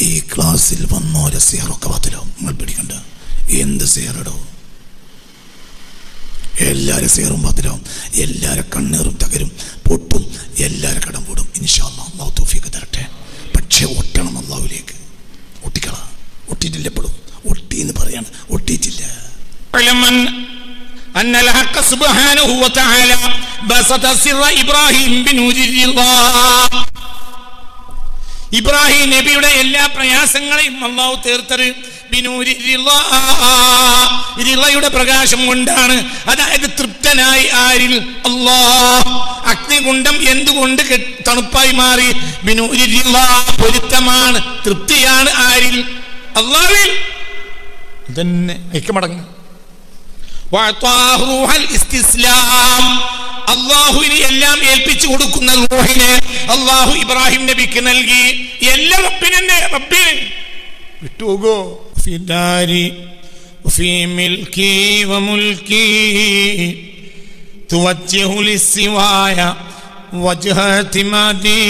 ഈ ക്ലാസ്സിൽ വന്നോരെ സിയറൊക്കെ പത്തിലോ നിങ്ങൾ പിടിക്കണ്ട എന്ത് സിയറടോ എല്ലാരും സിയറും പത്തിലോ എല്ലാരും കണ്ണീറും തകരും പൊട്ടും എല്ലാരും കടം പൂടും ഇൻഷാല്ല അള്ളാഹു തോഫിയൊക്കെ തരട്ടെ പക്ഷെ ഒട്ടണം അള്ളാഹുലേക്ക് ഒട്ടിക്കള ഒട്ടിയിട്ടില്ല എപ്പോഴും ഒട്ടി എന്ന് പറയാണ് ഒട്ടിയിട്ടില്ല اعلم أن أن الحق سبحانه وتعالى بسط سر إبراهيم بنور الرضا ഇബ്രാഹിം നബിയുടെ എല്ലാ പ്രയാസങ്ങളെയും അള്ളാഹു തീർത്തത്. റിളയുടെ പ്രകാശം കൊണ്ടാണ്. അതായത് തൃപ്തനായി ആരിൽ അള്ളാ അഗ്നികുണ്ഡം എന്തുകൊണ്ട് തണുപ്പായി മാറി? ബിനൂരി റിളാ. പൊരുത്തമാണ്. തൃപ്തിയാണ് ആരിൽ അള്ളാവിൽ തന്നെ റൂഹൽ ഇസ്തിസ്ലാം. അള്ളാഹുവിന് എല്ലാം ഏൽപ്പിച്ചു കൊടുക്കുന്ന റൂഹിനെ അള്ളാഹു ഇബ്രാഹിം നബിക്ക് നൽകി എല്ലാ റബ്ബിനെ റബ്ബിനെ വിട്ടുപോകോ ഫിദാരി وفي ملكي وملكي توجه للسوايا وجه اعتمادي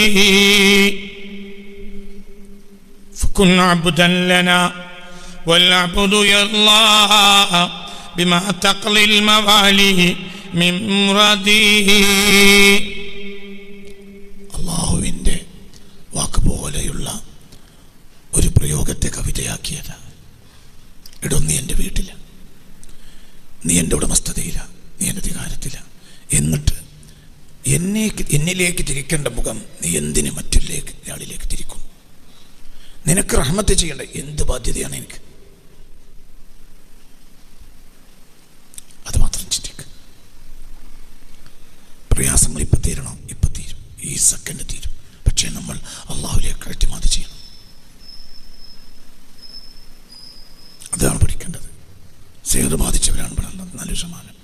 فكن عبدا لنا والعبد يرضى بما تقضي الموالي من مرادي അള്ളാഹുവിന്റെ വാക്ക് പോലെയുള്ള ഒരു പ്രയോഗത്തെ കവിതയാക്കിയത്. ഇടും നീ എന്റെ വീട്ടില. നീ എന്റെ ഉടമസ്ഥതയില. നീ എന്റെ അധികാരത്തില. എന്നിട്ട് എന്നെ എന്നിലേക്ക് തിരിക്കേണ്ട മുഖം നീ എന്തിന് മറ്റൊരു ആളിലേക്ക് തിരിക്കും? നിനക്ക് റഹ്മത്ത് ചെയ്യേണ്ട എന്ത് ബാധ്യതയാണ് എനിക്ക് അത് മാത്രം ചിന്തിക്കുക പ്രയാസങ്ങൾ ഇപ്പം തീരണം. ഇപ്പം തീരും. ഈ സെക്കൻഡ് തീരും. പക്ഷേ നമ്മൾ അള്ളാഹുലേക്ക് അഴിമാതി ചെയ്യണം. അതാണ് പഠിക്കേണ്ടത്. സേതു ബാധിച്ചവരാണ് ഇവിടെ ഉള്ളത്. നാല് ശതമാനം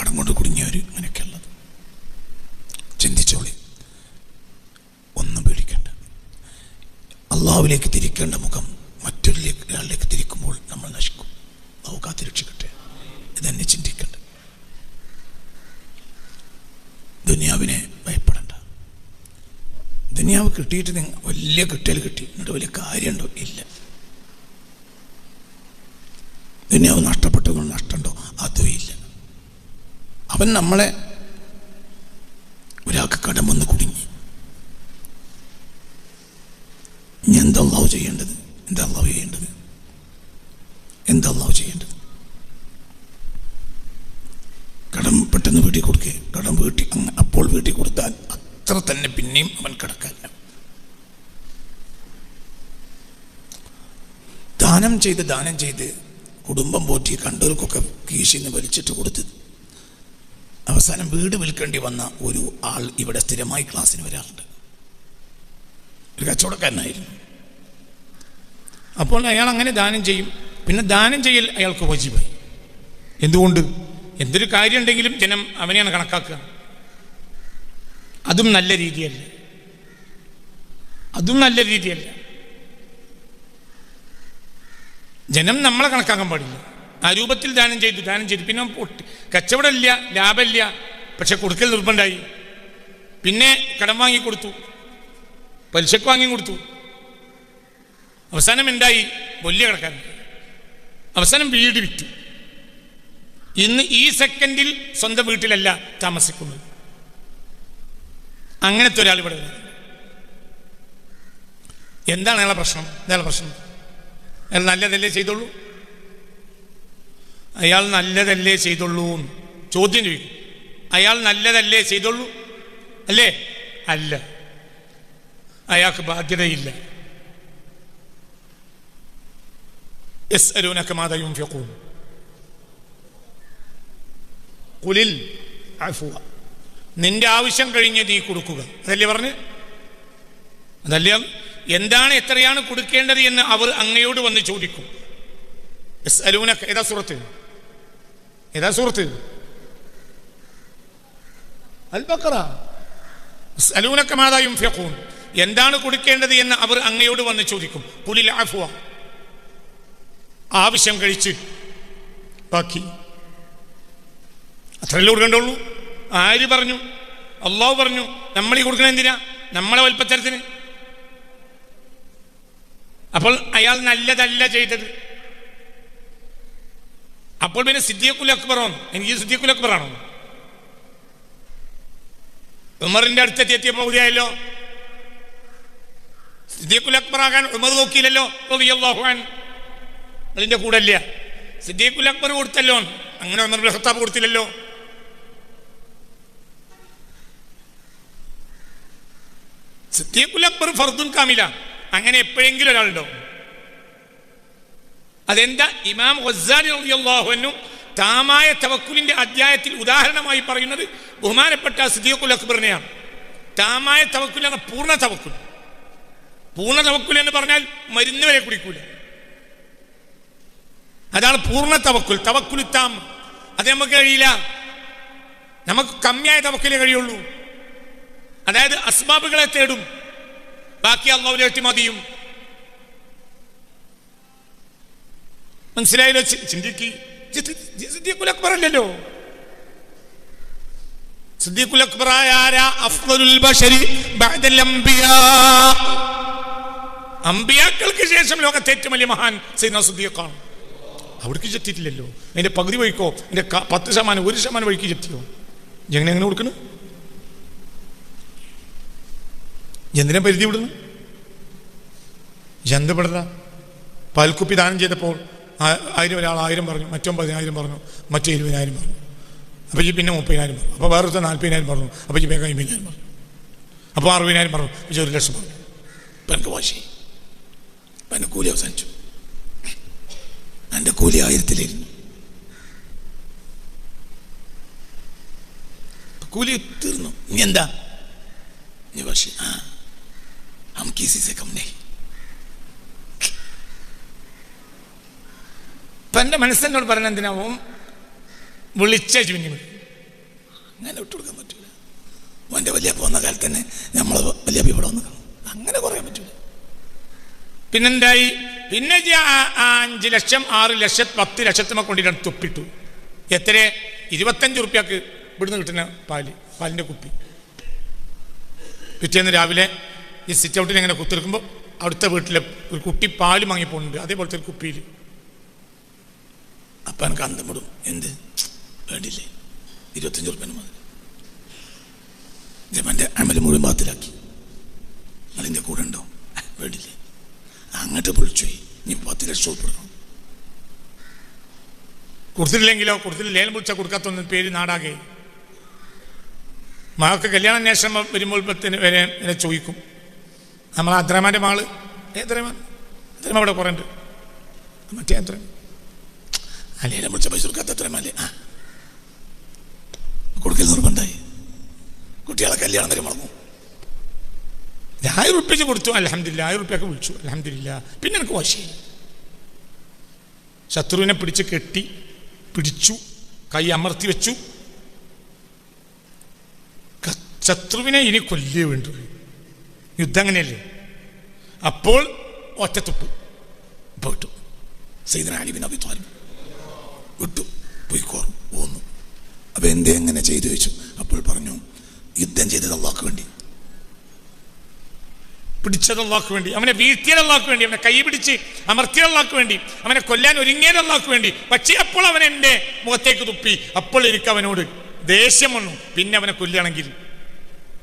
കടം കൊണ്ട് കുടുങ്ങിയവർ അങ്ങനെയൊക്കെ ഉള്ളത്. ചിന്തിച്ചോളി. ഒന്നും പേടിക്കണ്ട. അള്ളാഹുവിലേക്ക് തിരിക്കേണ്ട മുഖം മറ്റൊരിലേക്ക് ഒരാളിലേക്ക് തിരിക്കുമ്പോൾ നമ്മൾ നശിക്കും അള്ളാഹു കാത്തിരക്ഷിക്കട്ടെ ഇതെന്നെ ചിന്തിക്കണ്ട ദുനിയാവിനെ ഭയപ്പെടണ്ട ദുനിയാവ് കിട്ടിയിട്ട് നിങ്ങൾ വലിയ കിട്ടൽ കിട്ടി. എന്നിട്ട് വലിയ കാര്യമുണ്ടോ? ഇല്ല. ദുനിയാവ് നഷ്ടപ്പെട്ടതുകൊണ്ട് നഷ്ടമുണ്ടോ? അതും ഇല്ല. അവൻ നമ്മളെ ഒരാൾക്ക് കടം വന്ന് കുടുങ്ങി. ഇനി എന്താ ചെയ്യേണ്ടത്? എന്താ ചെയ്യേണ്ടത്? എന്താ ചെയ്യേണ്ടത്? കടം പെട്ടെന്ന് വീട്ടിൽ കൊടുക്കുക കടം വീട്ടി അപ്പോൾ വീട്ടിൽ കൊടുത്താൽ അത്ര തന്നെ പിന്നെയും അവൻ കിടക്കാനില്ല ദാനം ചെയ്ത് ദാനം ചെയ്ത് കുടുംബം പോറ്റി കണ്ടവർക്കൊക്കെ കീശിന്ന് വലിച്ചിട്ട് കൊടുത്ത്. അവസാനം വീട് വിൽക്കേണ്ടി വന്ന ഒരു ആൾ ഇവിടെ സ്ഥിരമായി ക്ലാസ്സിന് വരാറുണ്ട്. ഒരു കച്ചവടക്കാരനായിരുന്നു. അപ്പോൾ അയാൾ അങ്ങനെ ദാനം ചെയ്യും. പിന്നെ ദാനം ചെയ്യൽ അയാൾക്ക് വജിബായി. എന്തുകൊണ്ട്? എന്തൊരു കാര്യം ഉണ്ടെങ്കിലും ജനം അവനെയാണ് കണക്കാക്കുക. അതും നല്ല രീതിയല്ല. അതും നല്ല രീതിയല്ല. ജനം നമ്മളെ കണക്കാക്കാൻ പാടില്ല. ആ രൂപത്തിൽ ദാനം ചെയ്തു ദാനം ചെയ്തു. പിന്നെ കച്ചവടമില്ല ലാഭമില്ല. പക്ഷെ കൊടുക്കൽ നിർബന്ധമായി. പിന്നെ കടം വാങ്ങി കൊടുത്തു. പലിശക്ക് വാങ്ങി കൊടുത്തു. അവസാനം എന്തായി? വലിയ കടക്കാരൻ. അവസാനം വീട് വിറ്റു. ഇന്ന് ഈ സെക്കൻഡിൽ സ്വന്തം വീട്ടിലല്ല താമസിക്കുന്നത്. അങ്ങനത്തെ ഒരാൾ ഇവിടെ എന്താണ് അയാളെ പ്രശ്നം? എന്താണ് പ്രശ്നം. നല്ലതല്ലേ ചെയ്തുള്ളൂ? അയാൾ നല്ലതല്ലേ ചെയ്തുള്ളൂ ചോദ്യം ചെയ്യും അയാൾ നല്ലതല്ലേ ചെയ്തുള്ളൂ? അല്ലേ? അല്ല. അയാൾക്ക് ബാധ്യതയില്ല. എസ് അരൂനക്ക് മാതയും ഫെക്കൂൺ കുലിൽ നിന്റെ ആവശ്യം കഴിഞ്ഞ് നീ കൊടുക്കുക. അതല്ലേ പറഞ്ഞ്? അതല്ലേ എന്താണ് എത്രയാണ് കൊടുക്കേണ്ടത് എന്ന് അവർ അങ്ങയോട് വന്ന് ചോദിക്കും. അലൂന ഏതാ സുഹൃത്ത് ഏതാ സുഹൃത്ത് അൽ ബക്കറ യസ്അലൂനക മാതാ യുൻഫിഖൂൻ എന്താണ് കൊടുക്കേണ്ടത് എന്ന് അവർ അങ്ങയോട് വന്ന് ചോദിക്കും. പുലി ലാഫുവ ആവശ്യം കഴിച്ച്. ബാക്കി. അത്രയല്ലേ കൊടുക്കണ്ടുള്ളൂ? ആര് പറഞ്ഞു? അള്ളാഹു പറഞ്ഞു നമ്മൾ ഈ കൊടുക്കണ എന്തിനാ? നമ്മളെ വൽപ്പത്തരത്തിന്. അപ്പൊ അപ്പോൾ അയാൾ നല്ലതല്ല ചെയ്തത്. അപ്പോൾ പിന്നെ സിദ്ദീഖുൽ അക്ബറോ എനിക്ക് സിദ്ദീഖുൽ അക്ബറാണോ? ഉമറിന്റെ അടുത്തെത്തി എത്തിയപ്പോൾ പകുതിയായല്ലോ സിദ്ദീഖുൽ അക്ബറാകാൻ ഉമർ നോക്കിയില്ലല്ലോ. അതിന്റെ കൂടെ അല്ല സിദ്ദീഖുൽ അക്ബർ കൊടുത്തല്ലോ. അങ്ങനെ ഉമർ ഖത്താബ് കൊടുത്തില്ലല്ലോ. സിദ്ദീഖുൽ അക്ബർ ഫർദുൻ കാമില. അങ്ങനെ എപ്പോഴെങ്കിലും ഒരാളുണ്ടോ അതെന്താ? ഇമാം ഗസാലി റളിയല്ലാഹു അൻഹു താമായ തവക്കുലിന്റെ അധ്യായത്തിൽ ഉദാഹരണമായി പറയുന്നത് ബഹുമാനപ്പെട്ട സിദ്ദീഖുൽ അക്ബറിനെയാണ്. താമായ തവക്കുൽ എന്ന പൂർണ തവക്കുൽ. പൂർണ തവക്കുൽ എന്ന് പറഞ്ഞാൽ മരുന്ന് വരെ കുടിക്കൂല. അതാണ് പൂർണ തവക്കുൽ തവക്കുൽ താം അത് നമുക്ക് കഴിയില്ല. നമുക്ക് കമ്മിയായ തവക്കലേ കഴിയുള്ളൂ. അതായത് അസ്ബാബുകളെ തേടും. ബാക്കി അള്ളാഹുലേറ്റി മതിയും. മനസ്സിലായല്ലോ? ചിന്തിക്ക് അമ്പിയാക്കൾക്ക് ശേഷം ലോകത്തെ ഏറ്റവും വലിയ മഹാൻ സൈന സുദ്ദീഖാണ്. അവിടേക്ക് ചെത്തിയിട്ടില്ലല്ലോ. അതിന്റെ പകുതി വഴിക്കോ? അതിന്റെ പത്ത് ശതമാനം ഒരു ശതമാനം വഴിക്ക് ചെത്തിയോ? എങ്ങനെ എങ്ങനെ കൊടുക്കണു? എന്തിനാ പരിധി വിടുന്നു എന്ത് പെടല? പൽക്കുപ്പി ദാനം ചെയ്തപ്പോൾ ആയിരം ഒരാൾ ആയിരം പറഞ്ഞു മറ്റോ പതിനായിരം പറഞ്ഞു മറ്റേ ഇരുപതിനായിരം പറഞ്ഞു. അപ്പോൾ ഈ പിന്നെ മുപ്പതിനായിരം പറഞ്ഞു. അപ്പോൾ വേറൊരുത്ത നാൽപ്പതിനായിരം പറഞ്ഞു. അപ്പോൾ ഈ വേഗം അമ്പതിനായിരം പറഞ്ഞു. അപ്പോൾ അറുപതിനായിരം പറഞ്ഞു. പക്ഷേ ഒരു ലക്ഷം പറഞ്ഞു. അപ്പം എനിക്ക് വാശി. അപ്പം എന്റെ കൂലി അവസാനിച്ചു. എന്റെ കൂലി ആയിരത്തിലിരുന്നു. കൂലി തീർന്നു. ഇനി എന്താ? നീ വാശി. ആ. ഹം किसी से कम नहीं ഇപ്പം എന്റെ മനസ്സെന്നോട് പറഞ്ഞ എന്തിനാവും വിളിച്ച ചുഞ്ഞു അങ്ങനെ വിട്ടുകൊടുക്കാൻ പറ്റൂല. മോന്റെ വലിയ പോകുന്ന കാലത്ത് തന്നെ നമ്മൾ വലിയ ഇവിടെ വന്ന് അങ്ങനെ കുറയാൻ പറ്റൂല. പിന്നെന്തായി? പിന്നെ അഞ്ച് ലക്ഷം ആറ് ലക്ഷം പത്ത് ലക്ഷത്തിനെ കൊണ്ടിട്ടാണ് തുപ്പിട്ടു. എത്ര ഇരുപത്തഞ്ച് റുപ്യക്ക് ഇവിടുന്ന് കിട്ടുന്ന പാൽ പാലിന്റെ കുപ്പി. പിറ്റേന്ന് രാവിലെ ഈ സിറ്റ് ഔട്ടിൽ ഇങ്ങനെ കുത്തിരിക്കുമ്പോൾ അവിടുത്തെ വീട്ടിലെ ഒരു കുട്ടി പാൽ വാങ്ങിപ്പോണ്ട് അതേപോലത്തെ ഒരു കുപ്പിയിൽ അപ്പം എനിക്ക് അന്തം വിടും. എന്ത്? വേണ്ടില്ലേ? ഇരുപത്തഞ്ച് റുപ്യ മതി. ജമന്റെ അമൽ മുഴുവൻ ബാത്തിലാക്കി. അതിന്റെ കൂടെ ഉണ്ടോ? വേണ്ടില്ലേ? അങ്ങോട്ട് പൊളിച്ചു നീ പത്ത് ലക്ഷം ഉൾപ്പെടും കൊടുത്തിട്ടില്ലെങ്കിലോ? കൊടുത്തിട്ട് ലേലം വിളിച്ചാൽ കൊടുക്കാത്തൊന്നും പേര് നാടാകെ. മകൾക്ക് കല്യാണ അന്വേഷണം വരുമ്പോൾ വരെ എന്നെ ചോദിക്കും. നമ്മൾ അദ്രമാന്റെ മാൾ ഏത്രമാൻ അത്രമാ അവിടെ കുറേ ഉണ്ട്? മറ്റേ അത്ര അല്ലേ വിളിച്ച പൈസ കൊടുക്കാത്ത അത്ര മല്ലേ ആ. കൊടുക്കൽ നിർബന്ധമായി. കുട്ടികളെ കല്യാണം വരെ മറന്നു. ആയിരം ഉറുപ്പിച്ച് കൊടുത്തു. അലഹമില്ല ആയിരം ഉറുപ്പിയൊക്കെ വിളിച്ചു. അലഹമില്ല പിന്നെ എനിക്ക് വാശി ശത്രുവിനെ പിടിച്ച് കെട്ടി പിടിച്ചു കൈ അമർത്തി വെച്ചു. ശത്രുവിനെ ഇനി കൊല്ലേ വേണ്ടു യുദ്ധം അങ്ങനെയല്ലേ അപ്പോൾ ഒറ്റത്തുപ്പ്. പോയിട്ടു. സൈദന വിട്ടു. പോയിക്കോർ പോന്നു. അപ്പൊ എന്തേ എങ്ങനെ ചെയ്തു വെച്ചു അപ്പോൾ പറഞ്ഞു യുദ്ധം ചെയ്തത് അള്ളാഹ്ക്ക് വേണ്ടി. പിടിച്ചത് അള്ളാഹ്ക്ക് വേണ്ടി. അവനെ വീഴ്ത്തിയത് അള്ളാഹ്ക്ക് വേണ്ടി. അവനെ കൈ പിടിച്ച് അമർത്തിയത് അള്ളാഹ്ക്ക് വേണ്ടി. അവനെ കൊല്ലാൻ ഒരുങ്ങിയത് അള്ളാഹ്ക്ക് വേണ്ടി. പക്ഷേ അപ്പോൾ അവൻ എന്റെ മുഖത്തേക്ക് തുപ്പി. അപ്പോൾ എനിക്ക് അവനോട് ദേഷ്യം വന്നു. പിന്നെ അവനെ കൊല്ലുകയാണെങ്കിൽ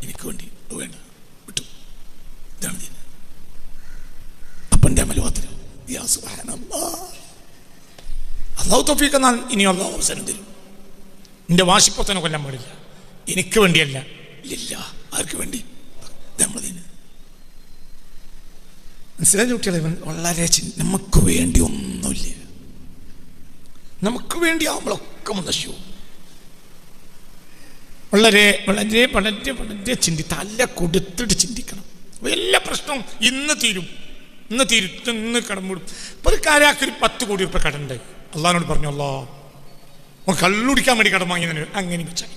എനിക്ക് വേണ്ടി അത് വേണ്ട വിട്ടു ഇതാണ് ദീൻ. അപ്പന്റെ അമലുവാത്തിന് അള്ളാഹു തൊഫീക്ക് എന്നാൽ ഇനി അള്ളാഹു അവസരം തരും. നിന്റെ വാശിപ്പൊത്തനെ കൊല്ലാൻ പാടില്ല. എനിക്ക് വേണ്ടിയല്ല. ഇല്ല ആർക്ക് വേണ്ടി? മനസ്സിലായി നമ്മളെ ദീന്. മനസ്സിലായ കുട്ടികളെ? വളരെ നമുക്ക് വേണ്ടി ഒന്നുമില്ല. നമുക്ക് വേണ്ടി നമ്മളൊക്കെ നശിച്ചു വളരെ വളരെ വളരെ വളരെ ചിന്തി തല കൊടുത്തിട്ട് ചിന്തിക്കണം. എല്ലാ പ്രശ്നവും ഇന്ന് തീരും. ഇന്ന് തീരും ഇന്ന് കടമ്പിടും ഇപ്പൊ ഒരു കാര്യമാക്കി പത്ത് കോടി രൂപ കടണ്ട് അള്ളഹാനോട് പറഞ്ഞു അല്ലോ അവൻ കള്ളുടിക്കാൻ വേണ്ടി കടം വാങ്ങിയതിന് അങ്ങനെ വെച്ചാൽ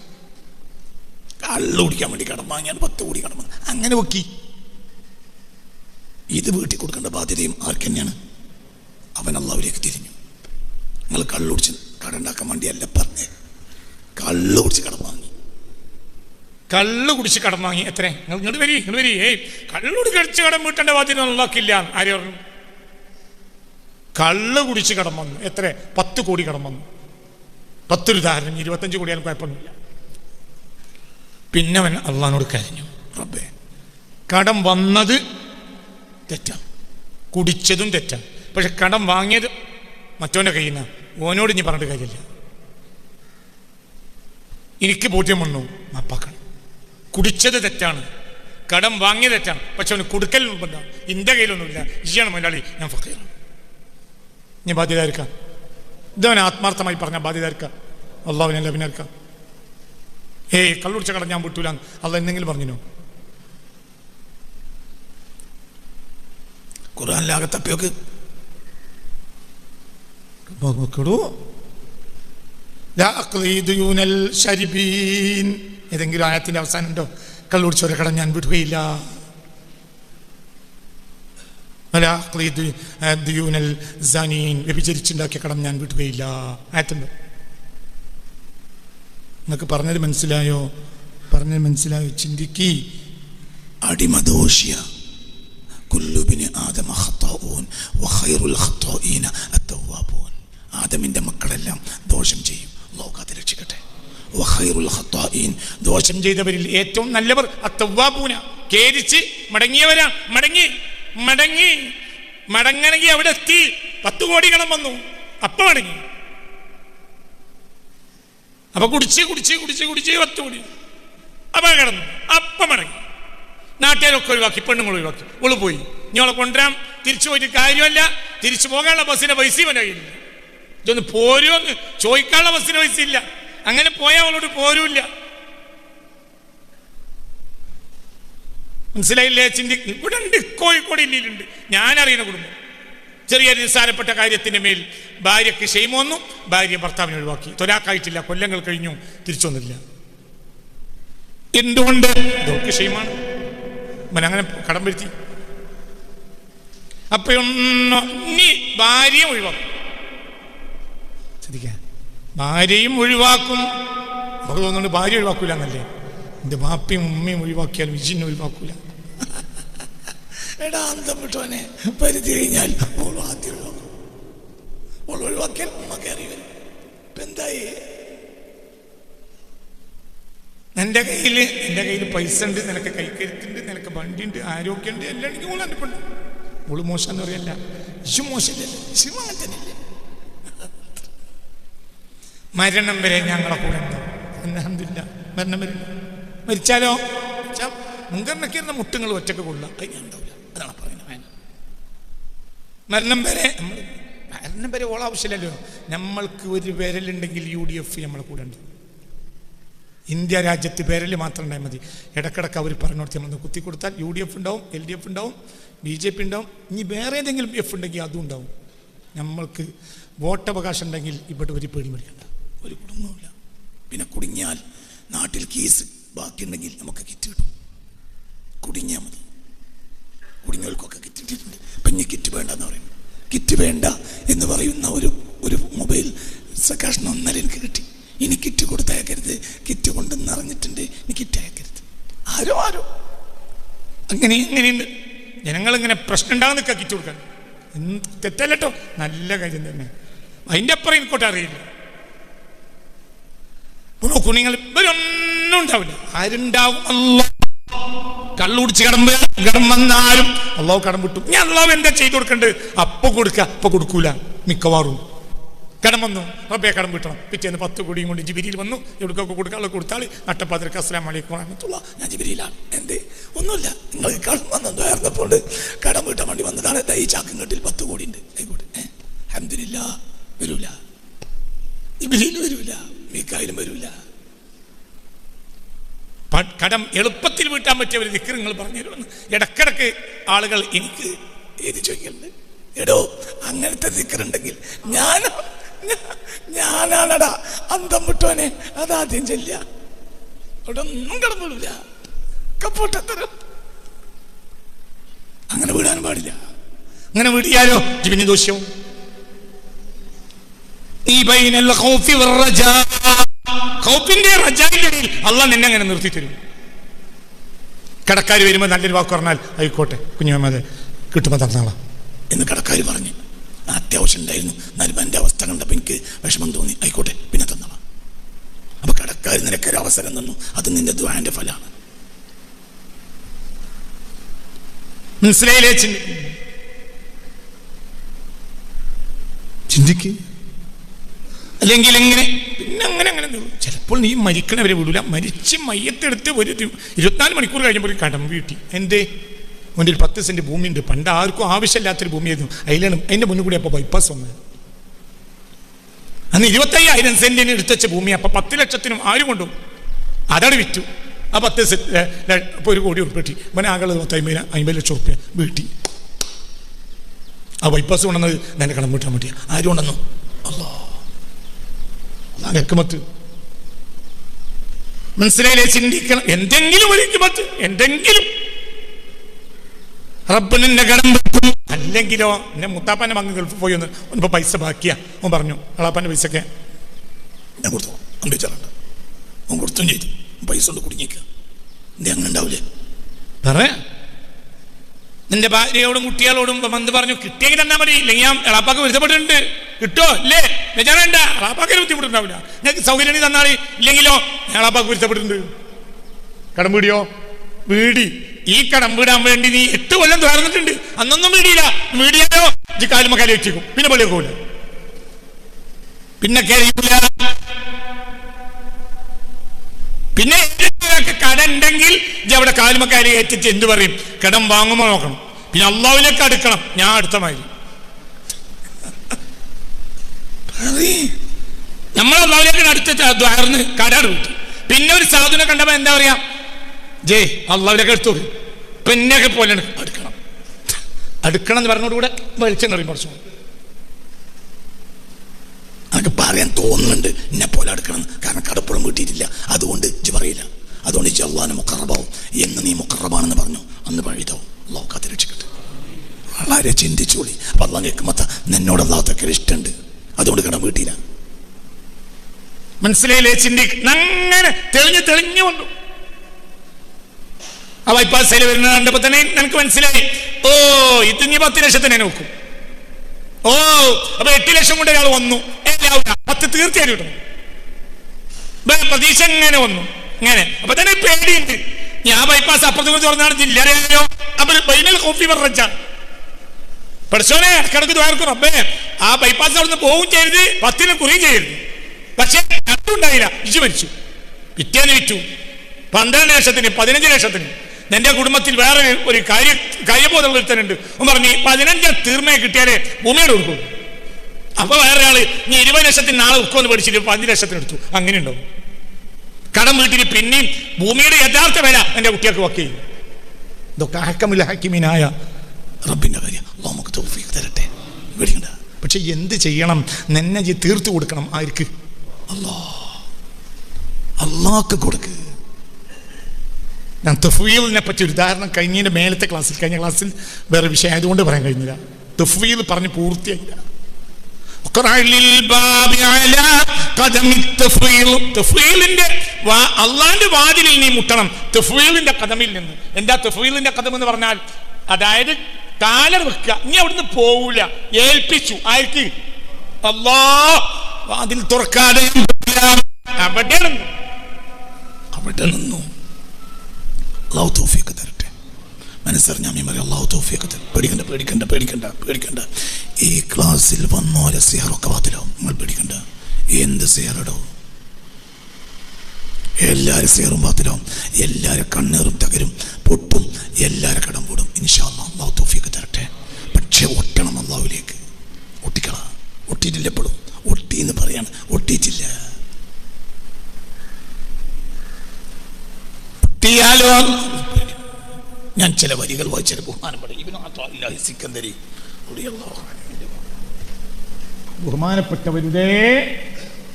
കള്ളു കുടിക്കാൻ വേണ്ടി കടം വാങ്ങിയാൽ പത്ത് കോടി കടം. അങ്ങനെ വെക്കി. ഇത് വീട്ടിൽ കൊടുക്കേണ്ട ബാധ്യതയും ആർക്ക് തന്നെയാണ്. അവൻ അള്ളാവിലേക്ക് തിരിഞ്ഞു. നിങ്ങൾ കള്ളുടിച്ച് കടണ്ടാക്കാൻ വേണ്ടിയല്ല പറഞ്ഞേ. കള്ളുടിച്ച് കട കടം കള്ള് കുടിച്ച് കടം വാങ്ങി എത്ര ഇങ്ങോട്ട് വരി ഇങ്ങോട്ട് വരി. ഏയ് കള്ളുടി കടിച്ച് കടം വീട്ടേണ്ട ബാധ്യത ഉണ്ടാക്കില്ല ആര് പറഞ്ഞു? കള്ള് കുടിച്ച് കടം വന്നു എത്ര? പത്ത് കോടി കടം വന്നു പത്തൊരു ഉദാഹരണം. ഇരുപത്തഞ്ച് കോടിയാലും കുഴപ്പമൊന്നുമില്ല. പിന്നെ അവൻ അള്ളഹാനോട് കരഞ്ഞു. റബ്ബേ കടം വന്നത് തെറ്റാണ് കുടിച്ചതും തെറ്റാണ് പക്ഷെ കടം വാങ്ങിയത് മറ്റവന്റെ കയ്യിൽ നിന്ന്. ഓനോട് ഇനി പറഞ്ഞിട്ട് കാര്യമില്ല. എനിക്ക് ബോധ്യം വന്നു മാപ്പാക്കണം കുടിച്ചത് തെറ്റാണ്. കടം വാങ്ങിയത് തെറ്റാണ്. പക്ഷെ അവന് കൊടുക്കൽ നിർബന്ധമാണ് എന്റെ കയ്യിലൊന്നുമില്ല. ഇയാണ് മുതലാളി ഞാൻ ഫക്കീറാണ്. ഞാൻ ബാധ്യത ആയിരിക്കാം ഇതവൻ ആത്മാർത്ഥമായി പറഞ്ഞ ബാധ്യത ആയിരിക്കാം അള്ളാഹുവിനെ ആയിരിക്കാം ഏയ് കള്ളുടിച്ച കടം ഞാൻ വിട്ടൂല അല്ല എന്തെങ്കിലും പറഞ്ഞിനോ ഖുറാനിലാകെ തപ്പിയൊക്കെ. നോക്കടൂ ഷരിബീൻ ഏതെങ്കിലും ആയത്തിന്റെ അവസാനം ഉണ്ടോ? കള്ളുടിച്ചവരെ കടം ഞാൻ വിടുകയില്ല. വ്യഭിചരിച്ചുണ്ടാക്കിയ കടം ഞാൻ വിടുകയില്ല. ആയത്തുണ്ടോ? നിങ്ങൾക്ക് പറഞ്ഞത് മനസ്സിലായോ? പറഞ്ഞത് മനസ്സിലായോ? ചിന്തിക്കി. അടിമദോഷ്യ. കുല്ലുബിന് ആദമ മക്കളെല്ലാം ദോഷം ചെയ്യും. ലോകാതെ രക്ഷിക്കട്ടെ. ദോഷം ചെയ്തവരിൽ ഏറ്റവും നല്ലവർ കേരിച്ച് മടങ്ങിയവരാ. മടങ്ങി. മടങ്ങി. മടങ്ങണമെങ്കിൽ അവിടെ എത്തി പത്ത് കണം വന്നു. അപ്പ മടങ്ങി. അപ്പൊ കുടിച്ച് കുടിച്ച് കുടിച്ച് കുടിച്ച് പത്ത് കോടി. അപ്പൊ കിടന്നു. അപ്പ മടങ്ങി. നാട്ടുകാരൊക്കെ ഒഴിവാക്കി പെണ്ണുങ്ങൾ ഒഴിവാക്കി. ഓൾ പോയി. ഇനിയോളെ കൊണ്ടുവരാം. തിരിച്ചു പോയിട്ട് കാര്യമല്ല. തിരിച്ചു പോകാനുള്ള ബസ്സിന്റെ പൈസ ഇവന്റെ കയ്യിലില്ല. ഇതൊന്ന് പോരുമെന്ന് ചോദിക്കാനുള്ള ബസ്സിന് പൈസ ഇല്ല അങ്ങനെ പോയാൽ അവളോട് പോരൂല്ല. മനസ്സിലായില്ലേ? ചിന്തി ഇവിടെ ഉണ്ട്. കോഴിക്കോട് ഞാൻ അറിയുന്ന കുടുംബം. ചെറിയ നിസ്സാരപ്പെട്ട കാര്യത്തിന്റെ മേൽ ഭാര്യയ്ക്ക് ക്ഷേമ വന്നു. ഭാര്യ ഭർത്താവിനെ ഒഴിവാക്കി. തൊലാക്കായിട്ടില്ല. കൊല്ലങ്ങൾ കഴിഞ്ഞു. തിരിച്ചു വന്നില്ല. എന്തുകൊണ്ട്? ഇതൊക്കെ അങ്ങനെ കടം വരുത്തി. അപ്പൊ ഭാര്യയും ഒഴിവാക്കും. ഭാര്യയും ഒഴിവാക്കും. നമുക്ക് തോന്നുന്നുണ്ട് ഭാര്യ ഒഴിവാക്കൂല എന്നല്ലേ എന്റെ ബാപ്പയും ഉമ്മയും ഒഴിവാക്കിയാൽ വിജിനെ ഒഴിവാക്കൂല. എടാ അന്തം വിട്ടോനെ പരിധി കഴിഞ്ഞാൽ ഓൾ ആദ്യം ഒഴിവാക്കും. ഒഴിവാക്കിയാൽ ഉമ്മ കയറി വരും. എന്തായി? എന്റെ കയ്യിൽ എന്റെ കയ്യിൽ പൈസ ഉണ്ട് നിനക്ക് കൈക്കരുത്തുണ്ട് നിനക്ക് വണ്ടിയുണ്ട് ആരോഗ്യമുണ്ട് എല്ലാം എനിക്ക് മോളെ എന്റെ പെണ്ണ് മോൾ മോശം എന്ന് പറയല്ല. ഇശു മോശമില്ലല്ലോ ഇശു അങ്ങനെ തന്നെയല്ലേ മരണം വരെ ഞങ്ങളെ കൂടെ ഉണ്ടാവും മരണം വരെ. മരിച്ചാലോ? മരിച്ചാ? മുൻഗണനയ്ക്കിരുന്ന മുട്ടുങ്ങൾ ഒറ്റയ്ക്ക് കൊള്ളുക. അത് ഞാൻ ഉണ്ടാവില്ല. അതാണ് പറയുന്നത്. മരണം വരെ നമ്മൾ മരണം വരെ ഓൾ ആവശ്യമില്ലല്ലോ. നമ്മൾക്ക് ഒരു വിരലുണ്ടെങ്കിൽ യു ഡി എഫ് നമ്മളെ കൂടെ ഉണ്ട്. ഇന്ത്യ രാജ്യത്ത് പേരിൽ മാത്രം ഉണ്ടായാൽ മതി. ഇടക്കിടക്ക് അവർ പറഞ്ഞോടത്ത് നമ്മൾ കുത്തി കൊടുത്താൽ യു ഡി എഫ് ഉണ്ടാവും എൽ ഡി എഫ് ഉണ്ടാവും ബി ജെ പി ഉണ്ടാവും. ഇനി വേറെ ഏതെങ്കിലും എഫ് ഉണ്ടെങ്കിൽ അതും ഉണ്ടാവും. നമ്മൾക്ക് വോട്ടവകാശം ഉണ്ടെങ്കിൽ ഇവിടെ ഒരു പേടി മേടിക്കണ്ട ഒരു കുടുംബമില്ല പിന്നെ കുടുങ്ങിയാൽ നാട്ടിൽ കേസ് ബാക്കിയുണ്ടെങ്കിൽ നമുക്ക് കിറ്റ് കിട്ടും. കുടുങ്ങിയാൽ മതി. കുടുങ്ങിയവർക്കൊക്കെ കിറ്റ് കിട്ടിയിട്ടുണ്ട്. പിന്നെ കിറ്റ് വേണ്ട എന്ന് പറയും. കിറ്റ് വേണ്ട എന്ന് പറയുന്ന ഒരു ഒരു മൊബൈൽ സക്കാഷൻ ഒന്നര എനിക്ക് കിട്ടി. ഇനി കിറ്റ് കൊടുത്തയക്കരുത്. കിറ്റ് കൊണ്ടെന്ന് അറിഞ്ഞിട്ടുണ്ട്. ഇനി കിറ്റ് അയക്കരുത്. ആരോ ആരോ? അങ്ങനെ ഇങ്ങനെയുണ്ട് ജനങ്ങളിങ്ങനെ പ്രശ്നം ഉണ്ടാകുന്ന കിറ്റ് കൊടുക്കാൻ. തെറ്റല്ലോ നല്ല കാര്യം തന്നെ. അതിന്റെ അപ്പുറം എനിക്കോട്ട് അറിയില്ല. നിങ്ങൾ ഇവരൊന്നും ഉണ്ടാവില്ല. ആരുണ്ടാവും? കള്ളുടിച്ച് കടമ്പ് കടം വന്നാലും അള്ളാഹു കടം വിട്ടു. ഞാൻ അള്ളാഹു എന്താ ചെയ്തു കൊടുക്കണ്ട്? അപ്പൊ കൊടുക്ക അപ്പൊ കൊടുക്കൂല. മിക്കവാറും. കടം വന്നു. റബ്ബെ കടം വിട്ടണം. പിറ്റേന്ന് പത്ത് കോടിയും കൊണ്ട് ജിബിരിയിൽ വന്നു. എവിടേക്കൊക്കെ കൊടുക്കാനുള്ള കൊടുത്താൽ നട്ടപ്പാതിരക്ക് അസ്ലാം അലൈക്കും അങ്ങനത്തുള്ള ഞാൻ ജിബിരിയിലാണ്. എന്തേ? ഒന്നുമില്ല. നിങ്ങൾ കടം വന്നതായിരുന്നപ്പോൾ കടം വീട്ടാൻ വേണ്ടി വന്നതാണ്. തൈ ചാക്കും കെട്ടിൽ പത്ത് കോടി ഉണ്ട് അഹമ്മദില്ല വരൂല. ജിബിരിയിൽ വരൂല. മിക്കായാലും വരൂല. കടം എളുപ്പത്തിൽ വീട്ടാൻ പറ്റിയ ഒരു ദിക്കർ നിങ്ങൾ പറഞ്ഞു തരുമെന്ന്. ഇടക്കിടക്ക് ആളുകൾ എനിക്ക് ഏത് ചോദിക്കലുണ്ട്. എടോ അങ്ങനത്തെ ദിക്കറുണ്ടെങ്കിൽ ഞാൻ ഞാനാണടാ അന്തം വിട്ടോനെ അതാദ്യം ചെല്ല അവിടെ ഒന്നും കടന്നില്ല കപ്പോട്ടത്തരം അങ്ങനെ വിടാൻ പാടില്ല. അങ്ങനെ വീടിയാലോ ജിബിന് ദോഷ്യവും ഈ ബൈനൽ ഖൗഫി വറജാ ഖൗഫിന്റെ റജാന്റെ ഇടയിൽ അള്ളാഹ് നിന്നെ അങ്ങനെ നിർത്തി തരും. കടക്കാർ വരുമ്പോൾ നല്ലൊരു വാക്ക് പറഞ്ഞാൽ ആയിക്കോട്ടെ കുഞ്ഞുമമ്മദ് കിട്ടുമ്പോൾ തന്നാളാ എന്ന് കടക്കാർ പറഞ്ഞു അത്യാവശ്യം ഉണ്ടായിരുന്നു എന്നാലും എന്റെ അവസ്ഥ കണ്ടപ്പോൾ എനിക്ക് വിഷമം തോന്നി. ആയിക്കോട്ടെ പിന്നെ തന്നോളാം അപ്പൊ കടക്കാർ നിനക്കൊരു അവസരം തന്നു. അത് നിന്റെ ദ്വാന്റെ ഫലമാണ് മനസ്സിലായില്ലേ ചിന്തി ചിന്തിക്ക്. അല്ലെങ്കിൽ എങ്ങനെ പിന്നെ അങ്ങനെ അങ്ങനെ. ചിലപ്പോൾ നീ മരിക്കണവരെ വിടൂല. മരിച്ച് മയ്യത്തെടുത്ത് ഒരു ഇരുപത്തിനാല് മണിക്കൂർ കഴിഞ്ഞപ്പോൾ കടം വീട്ടി. എന്തേ? അവന്റെ ഒരു പത്ത് സെന്റ് ഭൂമിയുണ്ട്. പണ്ട് ആർക്കും ആവശ്യമില്ലാത്തൊരു ഭൂമിയായിരുന്നു. അതിലാണ് അതിന്റെ മുന്നിൽ കൂടി അപ്പോൾ ബൈപ്പാസ് വന്നത് അന്ന് ഇരുപത്തയ്യായിരം സെന്റിന് എടുത്തുവച്ച ഭൂമി അപ്പോൾ പത്ത് ലക്ഷത്തിനും ആരും കൊണ്ടും അതവിടെ വിറ്റു. ആ പത്ത് അപ്പോൾ ഒരു കോടി ഉറുപ്പ് കിട്ടി. ഇവനെ ആകെ പത്ത് അമ്പത് അമ്പത് ലക്ഷം ഉറുപ്പ്യ വീട്ടി. ആ ബൈപ്പാസ് കൊണ്ടുവന്നത് എന്റെ കടം വീട്ടാൻ പറ്റിയ ആരും ഹെക്കുമത്ത് മനസ്സിലായില്ലേ? ചിന്തിക്കണം. എന്തെങ്കിലും ഒരു ഹിക്മത്ത്. എന്തെങ്കിലും. റബ്ബിനെ കടം വെക്കും അല്ലെങ്കിലോ എന്നെ മുത്താപ്പാന്റെ മങ്ങ ഗൾഫ് പോയി ഒന്ന് ഇപ്പൊ പൈസ ബാക്കിയാ. ഓൻ പറഞ്ഞു അളാപ്പാന്റെ പൈസ ഒക്കെ ഞാൻ കൊടുത്തു. അവൻ ചോദിച്ചാലുണ്ട് ഓൻ കൊടുത്തും ചെയ്തു. പൈസ കൊണ്ട് കുടുങ്ങിക്കുക എന്തേ അങ്ങനെ ഉണ്ടാവില്ലേ പറ. നിന്റെ ഭാര്യയോടും കുട്ടികളോടും വന്ന് പറഞ്ഞു കിട്ടിയെങ്കിൽ തന്നാ മതി. ഇല്ലെങ്കിൽ ഞാൻ എളാപ്പാക്ക് പൊരുത്തപ്പെട്ടിട്ടുണ്ട്. കിട്ടോ? ഇല്ലേ? വിചാരണ്ട എളാപ്പാക്ക് ബുദ്ധിമുട്ടുണ്ടാവില്ല. നിങ്ങൾക്ക് സൗകര്യം തന്നാളി ഇല്ലെങ്കിലോ ഞാൻ എളാപ്പാക്ക് പൊരുത്തപ്പെട്ടിട്ടുണ്ട്. കടം വീടിയോ? വീടി. ഈ കടം വീടാൻ വേണ്ടി നീ എട്ട് കൊല്ലം തുറന്നിട്ടുണ്ട്. അന്നൊന്നും വീടിയില്ല. വീടിയാലോ? ഈ കാലുമ കല വെച്ചേക്കും. പിന്നെ പള്ളിയൊക്കെ പോകില്ല പിന്നെ കഴിയില്ല പിന്നെ കട കടം ഉണ്ടെങ്കിൽ ഇജ്ജ് അവിടെ കാലുമക്കാലി ഏറ്റിച്ച് എന്ത് പറയും? കടം വാങ്ങുമ്പോൾ നോക്കണം. പിന്നെ അള്ളാവിലേക്ക് അടുക്കണം. ഞാൻ അടുത്ത മാതിരി. നമ്മൾ അള്ളാഹുലേക്ക് അടുത്ത ദ്വാരന്ന് കടാട് കിട്ടി. പിന്നെ ഒരു സാധുനെ കണ്ടപ്പോ എന്താ പറയാ? ജേ അള്ളാഹുലേക്ക് എടുത്തു പിന്നെയൊക്കെ പോലെ അടുക്കണം. അടുക്കണം എന്ന് പറഞ്ഞോടുകൂടെ വെളിച്ചം കറിയും കുറച്ചു അതൊക്കെ പറയാൻ തോന്നുന്നുണ്ട് എന്നെ പോലെ അടുക്കണം കാരണം കടപ്പുറം വീട്ടിയിട്ടില്ല. അതുകൊണ്ട് ഇജ്ജ് പറയില്ല. അതുകൊണ്ട് ഇജ്ജ് അള്ളാഹിനെ മുക്കറബാവും എന്ന് നീ മുക്കറബാണെന്ന് പറഞ്ഞു. അന്ന് പഴുതാവും അള്ളാഹു കാത്ത് രക്ഷിക്കട്ടെ. വളരെ ചിന്തിച്ചോളി. അപ്പൊ അള്ളാഹ് കേൾക്കുമ്പത്ത നിന്നോട് അള്ളാഹത്തൊക്കെ ഇഷ്ടമുണ്ട് അതുകൊണ്ട് കടം വീട്ടിയില്ല. മനസ്സിലായില്ലേ ചിന്തി? അങ്ങനെ തെളിഞ്ഞ് തെളിഞ്ഞു വന്നു. ആ ബൈപ്പാസ് സൈഡ് വരുന്നത് കണ്ടപ്പോ തന്നെ നിനക്ക് മനസ്സിലായി. ഓ ഇത് ഇനി പത്ത് ലക്ഷത്തിനെ നോക്കും. ഓ അപ്പൊ എട്ട് ലക്ഷം കൊണ്ട് ഒരാൾ വന്നു. പത്ത് തീർച്ചയായിട്ടും പ്രതീക്ഷ ഇങ്ങനെ വന്നു. ഇങ്ങനെ. അപ്പൊ തന്നെ പേടിയുണ്ട്. ഞാൻ ബൈപ്പാസ് അപ്പുറത്ത് തുറന്നാണ് ജില്ലറിയാലോ അപ്പൊ ബൈനൽ കോഫി പറഞ്ഞാണ് പഠിച്ചോനെ ഇടക്കിടക്ക് ദ്വാരക്കും റബ്ബേ. ആ ബൈപ്പാസ് അവിടുന്ന് പോവും ചെയ്യരുത് പത്തിന് കുറിയും ചെയ്യരുത്. പക്ഷെ ഉണ്ടായില്ല ഇജ് മരിച്ചു. പിറ്റേന്ന് വിറ്റു. പന്ത്രണ്ട് ലക്ഷത്തിന് പതിനഞ്ച് ലക്ഷത്തിന്. എന്റെ കുടുംബത്തിൽ വേറെ ഒരു കാര്യ കാര്യബോധമുള്ള ഒരുത്തനുണ്ട്. അവൻ പറഞ്ഞു പതിനഞ്ച് തീർമയെ കിട്ടിയാലേ ഭൂമിയോട് കൊടുക്കും അപ്പൊ വേറെ ആൾ നീ ഇരുപത് ലക്ഷത്തിന് നാളെ ഉക്കോന്ന് പഠിച്ചിട്ട് പതിനഞ്ച് ലക്ഷത്തിന് എടുത്തു. അങ്ങനെ ഉണ്ടോ കടം വീട്ടിൽ പിന്നെയും ഭൂമിയുടെ യഥാർത്ഥ വില എന്റെ കുട്ടികൾക്ക് ചെയ്യും. ഇതൊക്കെ ഹക്കമില്ല ഹക്കിമീനായ റബ്ബിന്റെ തോഫീക്ക് തരട്ടെ. പേടിക്കണ്ട. പക്ഷെ എന്ത് ചെയ്യണം? നിന്നെ ജി തീർത്തു കൊടുക്കണം. ആർക്ക്? അല്ലാ അല്ലാക്ക് കൊടുക്ക്. ഞാൻ തുഫീലിനെ പറ്റി ഒരു ഉദാഹരണം കഴിഞ്ഞതിന്റെ മേലത്തെ ക്ലാസ്സിൽ കഴിഞ്ഞ ക്ലാസ്സിൽ വേറെ വിഷയം ആയതുകൊണ്ട് പറയാൻ കഴിഞ്ഞില്ല. തുഫീൽ പറഞ്ഞ് പൂർത്തിയായില്ല. അള്ളാന്റെ വാതിലിൽ നീ മുട്ടണം. തുഫീലിന്റെ കഥമിൽ നിന്ന്. എന്താ തുഫീലിന്റെ കഥം എന്ന് പറഞ്ഞാൽ? അതായത് കാലർ വെക്കുക. നീ അവിടുന്ന് പോവില്ല ഏൽപ്പിച്ചു. ആയിക്ക് അല്ലാ വാതിൽ തുറക്കാതെ അവിടെ നിന്നു. അവിടെ നിന്നു. അള്ളാഹു തൗഫീഖ് തരട്ടെ. മനസ്സറിഞ്ഞ മീമറി അള്ളാഹു തൗഫീഖ് തരട്ടെ പേടിക്കണ്ട പേടിക്കണ്ട പേടിക്കണ്ട പേടിക്കണ്ട. ഈ ക്ലാസ്സിൽ വന്നോലെ സിയറൊക്കെ വാത്തിലോ നിങ്ങൾ പേടിക്കണ്ട. എന്ത് സിയറടോ എല്ലാരും സിയറും വാത്തിലോ എല്ലാരും കണ്ണീറും തകരും പൊട്ടും. എല്ലാരും കടം പൂടും ഇൻഷാല്ല അള്ളാഹു തോഫിയൊക്കെ തരട്ടെ. പക്ഷേ ഒട്ടണം അള്ളാഹുലേക്ക് ഒട്ടിക്കള ഒട്ടിയിട്ടില്ലപ്പോഴും ഒട്ടി എന്ന് പറയാണ്. ഒട്ടിയിട്ടില്ല. ഒട്ടിയാലോ? ഞാൻ ചില വരികൾ വായിച്ചാൽ ബഹുമാനപ്പെട്ടവരുടെ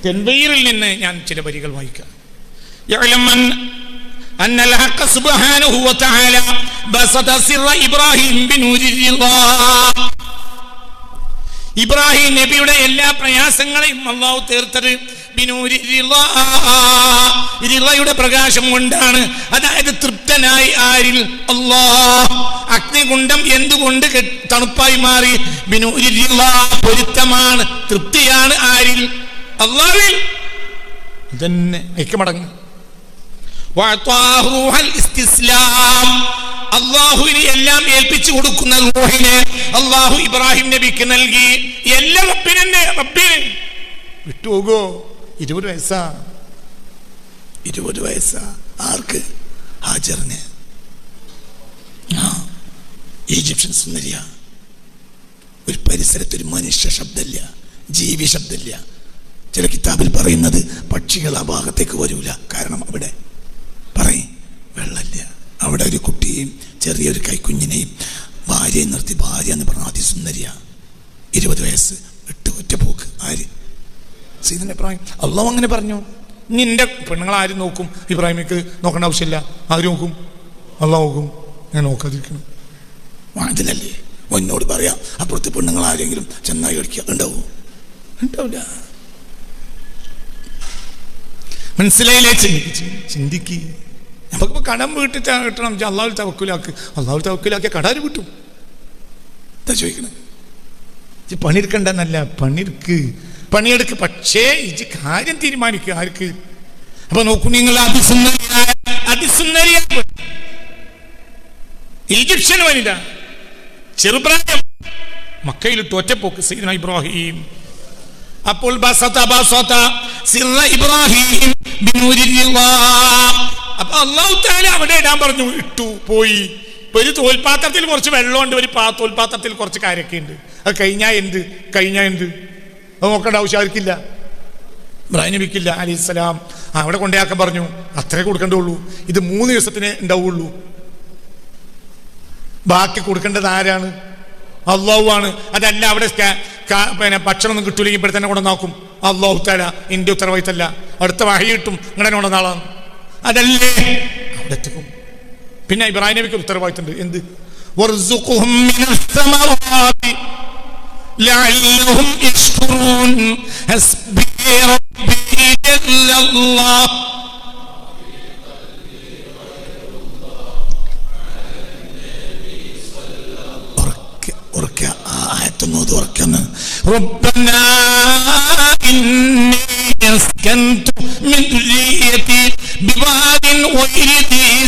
തെൻവീറിൽ നിന്ന് ഞാൻ ചില വരികൾ വായിക്കാം. أن أن الحق سبحانه وتعالى بسط سر إبراهيم بنور الرضا ഇബ്രാഹിം നബിയുടെ എല്ലാ പ്രയാസങ്ങളെയും അള്ളാഹു തീർത്തത് ബിനൂരി റിളാ. റിളയുടെ പ്രകാശം കൊണ്ടാണ് അതായത് തൃപ്തനായി ആരിൽ അള്ളാഹ് അഗ്നികുണ്ഡം എന്തുകൊണ്ട് കെ- തണുപ്പായി മാറി ബിനൂരില്ല പൊരുത്തമാണ് തൃപ്തിയാണ് ആരിൽ അള്ളാഹിൽ ഇതന്നെ ഐക്യമടങ്ങ് വഅത്വാഹു റൂഹൽ ഇസ്തിസ്ലാം. അള്ളാഹുവിന് എല്ലാം ഏൽപ്പിച്ചു കൊടുക്കുന്ന റൂഹിനെ അള്ളാഹു ഇബ്രാഹിം നബിക്ക് നൽകി. എല്ലാം റബ്ബിനെ റബ്ബിന് വിട്ടുപോകോ? ഇരുപത് വയസ്സാ. ഇരുപത് വയസ്സാ. ആർക്ക്? ഹാജറിന്. ഈജിപ്ഷ്യൻ സുന്ദരിയ. ഒരു പരിസരത്ത് ഒരു മനുഷ്യ ശബ്ദമില്ല ജീവി ശബ്ദമില്ല ചില കിതാബിൽ പറയുന്നത് പക്ഷികൾ ആ ഭാഗത്തേക്ക് വരൂല. കാരണം അവിടെ ഒരു കുട്ടിയെയും ചെറിയൊരു കൈക്കുഞ്ഞിനെയും ഭാര്യയെ നിർത്തി ഭാര്യ എന്ന് പറഞ്ഞ അതിസുന്ദരിയ. ഇരുപത് വയസ്സ് എട്ട് ഒറ്റ പോക്ക് ആര്? സീതന്റെ പ്രായം. അള്ളാഹ് അങ്ങനെ പറഞ്ഞു. നിന്റെ പെണ്ണുങ്ങൾ ആരും നോക്കും? ഇബ്രാഹിമിക്ക് നോക്കേണ്ട ആവശ്യമില്ല. ആര് നോക്കും? അള്ളാഹ് നോക്കും. ഞാൻ നോക്കാതിരിക്കണം. വാതിലല്ലേ എന്നോട് പറയാം അപ്പുറത്തെ പെണ്ണുങ്ങൾ ആരെങ്കിലും ചെന്നായി കളിക്കുക ഉണ്ടാവും? ഉണ്ടാവില്ല. മനസ്സിലായില്ലേ? ചിന്തിക്ക് ചിന്തിക്ക്. നമുക്കിപ്പോ കടം വീട്ടിൽ കിട്ടണം. അള്ളാഹു തവക്കുലാക്ക്. അള്ളാഹു തവക്കിലാക്കിയ കടാര് കിട്ടും? എന്താ ചോദിക്കണേ. പണിയെടുക്കണ്ടെന്നല്ല പണിയെടുക്ക്. പണിയെടുക്ക് പക്ഷേ ഇജ് കാര്യം തീരുമാനിക്കുക ആർക്ക്? അപ്പൊ നോക്കൂ നിങ്ങൾ. ഈജിപ്ഷ്യൻ വനിത. ചെറുപ്രായം. മക്കയിലിട്ട് ഒറ്റപ്പോക്ക് സീന ഇബ്രാഹിം. അപ്പോൾ ഇബ്രാഹിം. അപ്പൊ അള്ളാഹു താല അവിടെ ഇടാൻ പറഞ്ഞു ഇട്ടു പോയി. ഇപ്പൊ ഒരു തോൽപാത്രത്തിൽ കുറച്ച് വെള്ളമുണ്ട് ഒരു പാ തോൽപാത്രത്തിൽ കുറച്ച് കാര്യമൊക്കെ ഉണ്ട്. അത് കഴിഞ്ഞാ എന്ത്? കഴിഞ്ഞാ എന്ത്? അത് നോക്കേണ്ട ആവശ്യം ആർക്കില്ല. ഇബ്രാഹിം നബിക്കില്ല അലിസ്ലാം അവിടെ കൊണ്ടേയാക്കാൻ പറഞ്ഞു. അത്രേ കൊടുക്കേണ്ടുള്ളൂ. ഇത് മൂന്ന് ദിവസത്തിന് ഉണ്ടാവുള്ളൂ. ബാക്കി കൊടുക്കേണ്ടത് ആരാണ്? അള്ളാഹു ആണ്. അതല്ല അവിടെ പിന്നെ ഭക്ഷണം ഒന്നും കിട്ടൂലെങ്കിൽ ഇവിടെ തന്നെ കൊണ്ടുവന്നാക്കും അള്ളാഹു തല ഇന്ത്യ ഉത്തരവാദിത്തല്ല. അടുത്ത വഴി കിട്ടും. ഇങ്ങനെ കൊണ്ടുവന്നാളാണ് അതല്ലേ അവിടെ എത്തിക്കും പിന്നെ ഇബ്രാഹിം നബിക്ക് ഒരു ഉത്തരവാദിത്തമുണ്ട് എന്ത് وارزقهم من الثمرات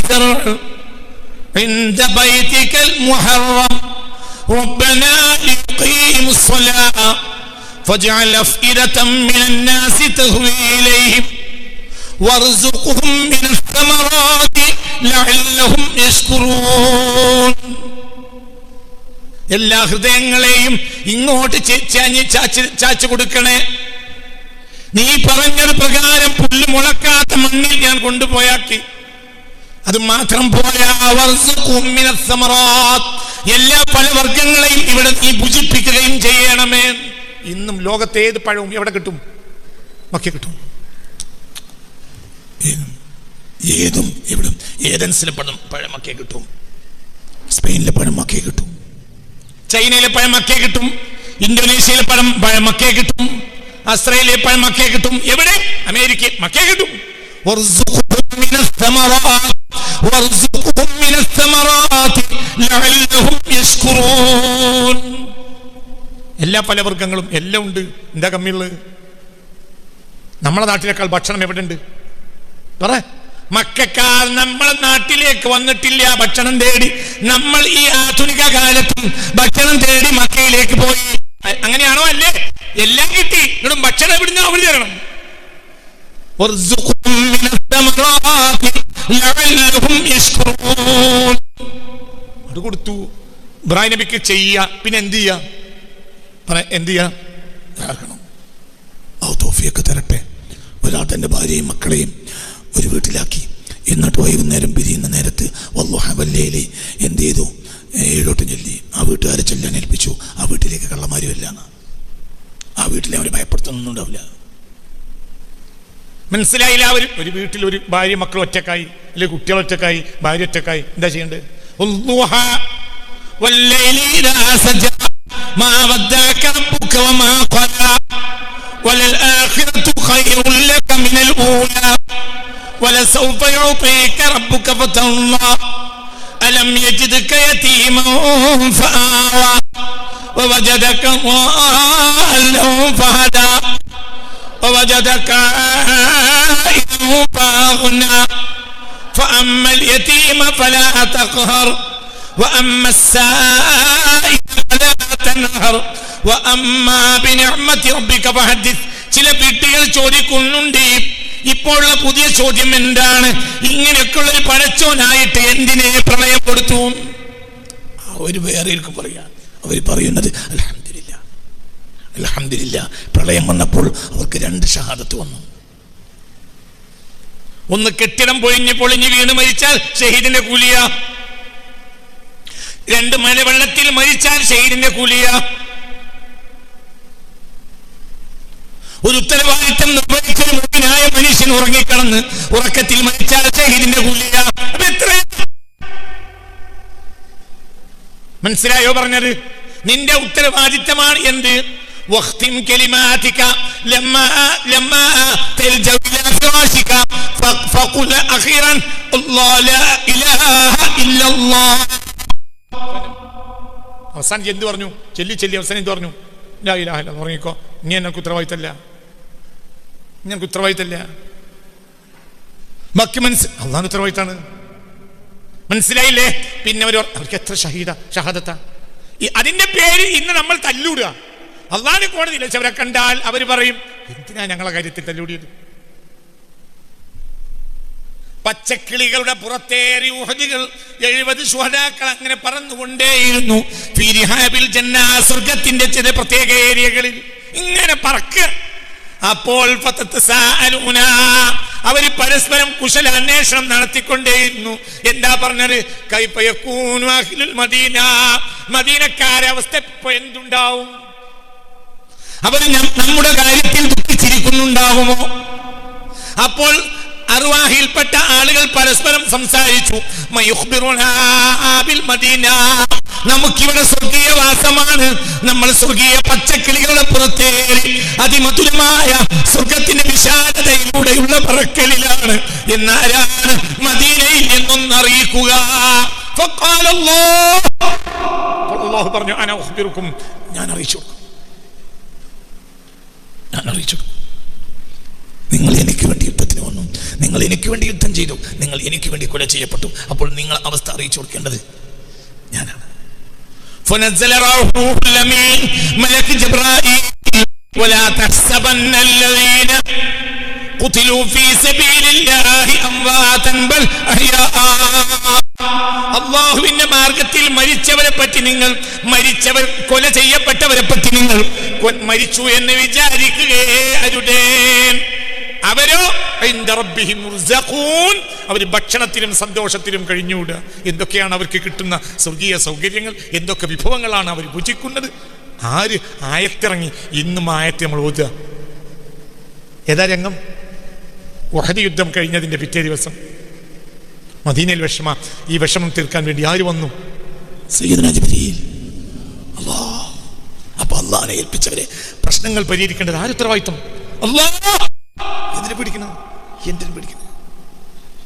زرع عند بيتك المحرم ربنا ليقيموا الصلاة فاجعل أفئدة من الناس تهوي إليهم وارزقهم من الثمرات لعلهم يشكرون എല്ലാ ഹൃദയങ്ങളെയും ഇങ്ങോട്ട് ചെ- ചാഞ്ഞ് ചാച്ച് ചാച്ചു കൊടുക്കണേ നീ പറഞ്ഞൊരു പ്രകാരം പുല്ല് മുളക്കാത്ത മണ്ണിൽ ഞാൻ കൊണ്ടുപോയാക്കി അത് മാത്രം പോരാ. എല്ലാ ഫലവർഗങ്ങളെയും ഇവിടെ നീ ഭുജിപ്പിക്കുകയും ചെയ്യണമേ. ഇന്നും ലോകത്തെ ഏത് പഴവും എവിടെ കിട്ടും? ഒക്കെ കിട്ടും. ഏതും എവിടും. ഏതൻസിലെ പഴം പഴമൊക്കെ കിട്ടും. സ്പെയിനിലെ പഴമൊക്കെ കിട്ടും. ചൈനയിലെ പഴമൊക്കെ മക്കേ കിട്ടും. ഇന്തോനേഷ്യയിലെ പഴം പഴമൊക്കെ കിട്ടും. ആസ്ട്രേലിയയിലെ പഴമൊക്കെ മക്കേ കിട്ടും. എവിടെ? അമേരിക്ക മക്കേ കിട്ടും. എല്ലാ പല പലവർഗങ്ങളും എല്ലാം ഉണ്ട്. എന്താ കമ്മിയുള്ളത്? നമ്മളെ നാട്ടിലേക്കാൾ ഭക്ഷണം എവിടെ ഉണ്ട് പറ. മക്കാർ നമ്മളെ നാട്ടിലേക്ക് വന്നിട്ടില്ല. ഭക്ഷണം തേടി നമ്മൾ ഈ ആധുനിക കാലത്തും ഭക്ഷണം തേടി മക്കയിലേക്ക് പോയി. അങ്ങനെയാണോ അല്ലേ? എല്ലാം കിട്ടി. ഭക്ഷണം എവിടുന്ന് അവർ തരണം? അത് കൊടുത്തു. ഇബ്രാഹിം നബിക്ക് ചെയ്യ. പിന്നെ എന്ത് ചെയ്യ? എന്ത് ചെയ്യാക്കണം തരട്ടെ. ഒരാൾ തന്റെ ഭാര്യയും മക്കളെയും ഒരു വീട്ടിലാക്കി. എന്നിട്ട് വൈകുന്നേരം പിരിയുന്ന നേരത്ത് വല്ലോഹബല്ലേലി എന്ത് ചെയ്തു? ഏഴോട്ട് ചൊല്ലി. ആ വീട്ടുകാരെ ചൊല്ലാൻ ഏൽപ്പിച്ചു. ആ വീട്ടിലേക്ക് കള്ളമാരും ഇല്ലാന്ന് ആ വീട്ടിലെ അവരെ ഭയപ്പെടുത്തുന്നുണ്ടാവില്ല മനസ്സിലായില്ല അവർ ഒരു വീട്ടിൽ ഒരു ഭാര്യ മക്കൾ ഒറ്റക്കായി അല്ലെ കുട്ടികൾ ഒറ്റക്കായി ഭാര്യ ഒറ്റക്കായി എന്താ ചെയ്യേണ്ടത് ൂഫ ووجدك ضالا فهدى ووجدك عائلا فأغنى فأما اليتيم فلا تقهر وأما السائل فلا تنهر وأما بنعمة ربك فحدث ചില വീട്ടുകൾ ചോദിക്കുന്നുണ്ട് ഇപ്പോഴുള്ള പുതിയ ചോദ്യം എന്താണ് ഇങ്ങനെയൊക്കെയുള്ള ഒരു പഴച്ചോനായിട്ട് എന്തിനെ പ്രളയം കൊടുത്തു അവർ വേറെ പറയാ അവർ പറയുന്നത് അലഹമില്ല അലഹമില്ല പ്രളയം വന്നപ്പോൾ അവർക്ക് രണ്ട് ഷഹാദത്ത് വന്നു. ഒന്ന് കെട്ടിടം പൊഴിഞ്ഞ് പൊളിഞ്ഞ് വീണ് മരിച്ചാൽ ഷഹീദിന്റെ കൂലിയ. രണ്ട് മലവെള്ളത്തിൽ മരിച്ചാൽ ഷഹീദിന്റെ കൂലിയ. ഒരു ഉത്തരവാദിത്തം നിർവഹിച്ചൊരു മുഴുവനായ മനുഷ്യൻ ഉറങ്ങിക്കടന്ന് ഉറക്കത്തിൽ മരിച്ചാൽ ഷഹീദിന്റെ കൂലിയ. മനസ്സിലായോ പറഞ്ഞത്? നിന്റെ ഉത്തരവാദിത്തമാണ് എന്ത്? واختم كلماتك لما لما تلجأ إلى فراشك ف- فقل أخيرا الله لا إله إلا الله അവസാനം എന്ത് പറഞ്ഞു ചെല്ലി ചെല്ലി അവസാനം എന്ത് പറഞ്ഞു ലാ ഇലാഹ ഇല്ല ഉറങ്ങിക്കോ ഇനി എനക്ക് ഉത്തരവാദിത്തല്ല ഇനി എനിക്ക് ഉത്തരവാദിത്തല്ല ബാക്കി മനസ്സ് അള്ളാഹ് ഉത്തരവാദിത്താണ് മനസ്സിലായില്ലേ പിന്നെ അവർ അവർക്ക് എത്ര ഷഹീദ ഷഹാദത്ത ഈ അതിന്റെ പേര് ഇന്ന് നമ്മൾ തല്ലൂടുക അള്ളാഹ് കോടതിയിൽ വെച്ച് അവരെ കണ്ടാൽ അവർ പറയും എന്തിനാ ഞങ്ങളെ കാര്യത്തിൽ തല്ലൂടിയത് പച്ചക്കിളികളുടെ പുറത്തേറി ഉഹദികൾ എഴുപത് ശുഹദാക്കൾ അങ്ങനെ പറന്നുകൊണ്ടേയിരുന്നു. ജന്ന സ്വർഗത്തിന്റെ ചില പ്രത്യേക ഏരിയകളിൽ ഇങ്ങനെ പറക്ക്. അപ്പോൾ അവർ പരസ്പരം കുശല അന്വേഷണം നടത്തിക്കൊണ്ടേയിരുന്നു. എന്താ പറഞ്ഞത്? കൈപ്പയക്കൂനു മദീന. മദീനക്കാരെ അവസ്ഥ എന്തുണ്ടാവും? അവർ നമ്മുടെ കാര്യത്തിൽ ദുഃഖിച്ചിരിക്കുന്നുണ്ടാവുമോ അപ്പോൾ അറുവാഹിയിൽപ്പെട്ട ആളുകൾ പരസ്പരം സംസാരിച്ചു നമുക്കിവിടെ സ്വർഗീയ വാസമാണ്. നമ്മൾ സ്വർഗീയ പച്ചക്കിളികളെ പുറത്തേറി അതിമധുരമായ സ്വർഗത്തിന്റെ വിശാലതയിലൂടെയുള്ള പറക്കലിലാണ്. എന്നാരാണ് മദീനയിൽ എന്നൊന്ന് അറിയിക്കുക? പറഞ്ഞു ഞാൻ അറിയിച്ചു കൊടുക്കും. ഞാൻ അറിയിച്ചു കൊടുക്കും. നിങ്ങൾ എനിക്ക് വേണ്ടി യുദ്ധത്തിന് വന്നു നിങ്ങൾ എനിക്ക് വേണ്ടി യുദ്ധം ചെയ്തു നിങ്ങൾ എനിക്ക് വേണ്ടി കൊല ചെയ്യപ്പെട്ടു അപ്പോൾ നിങ്ങൾ അവസ്ഥ അറിയിച്ചു കൊടുക്കേണ്ടത് ഞാനാണ് فنزل روح الأمين ملك جبرائيل ولا تحسبن الذين قتلوا في سبيل الله أمواتا بل أحياء അള്ളാഹുവിന്റെ മാർഗത്തിൽ മരിച്ചവരെ പറ്റി നിങ്ങൾ മരിച്ചവർ കൊല ചെയ്യപ്പെട്ടവരെ പറ്റി നിങ്ങൾ കൊ- മരിച്ചു എന്ന് വിചാരിക്കുകയേ അരുടേ അവരോ ഇൻദ റബ്ബിഹിം മുർസഖൂൻ. അവര് ഭക്ഷണത്തിലും സന്തോഷത്തിലും കഴിഞ്ഞുകൂടുക എന്തൊക്കെയാണ് അവർക്ക് കിട്ടുന്ന സ്വർഗീയ സൗകര്യങ്ങൾ എന്തൊക്കെ വിഭവങ്ങളാണ് അവർ ഭുജിക്കുന്നത് ആര് ആയത്തിറങ്ങി ഇന്നും ആയത്തെ നമ്മൾ ഓതുക ഏതാ രംഗം വഹദ് യുദ്ധം കഴിഞ്ഞതിന്റെ പിറ്റേ ദിവസം മദീനയിൽ വിഷമ. ഈ വിഷമം തീർക്കാൻ വേണ്ടി ആര് വന്നു? അല്ലാ ഏൽപ്പിച്ചവരെ. പ്രശ്നങ്ങൾ പരിഹരിക്കേണ്ടത് ആര് ഉത്തരവാദിത്വം? എന്തിനു പിടിക്കണം എന്തിനു പിടിക്കണം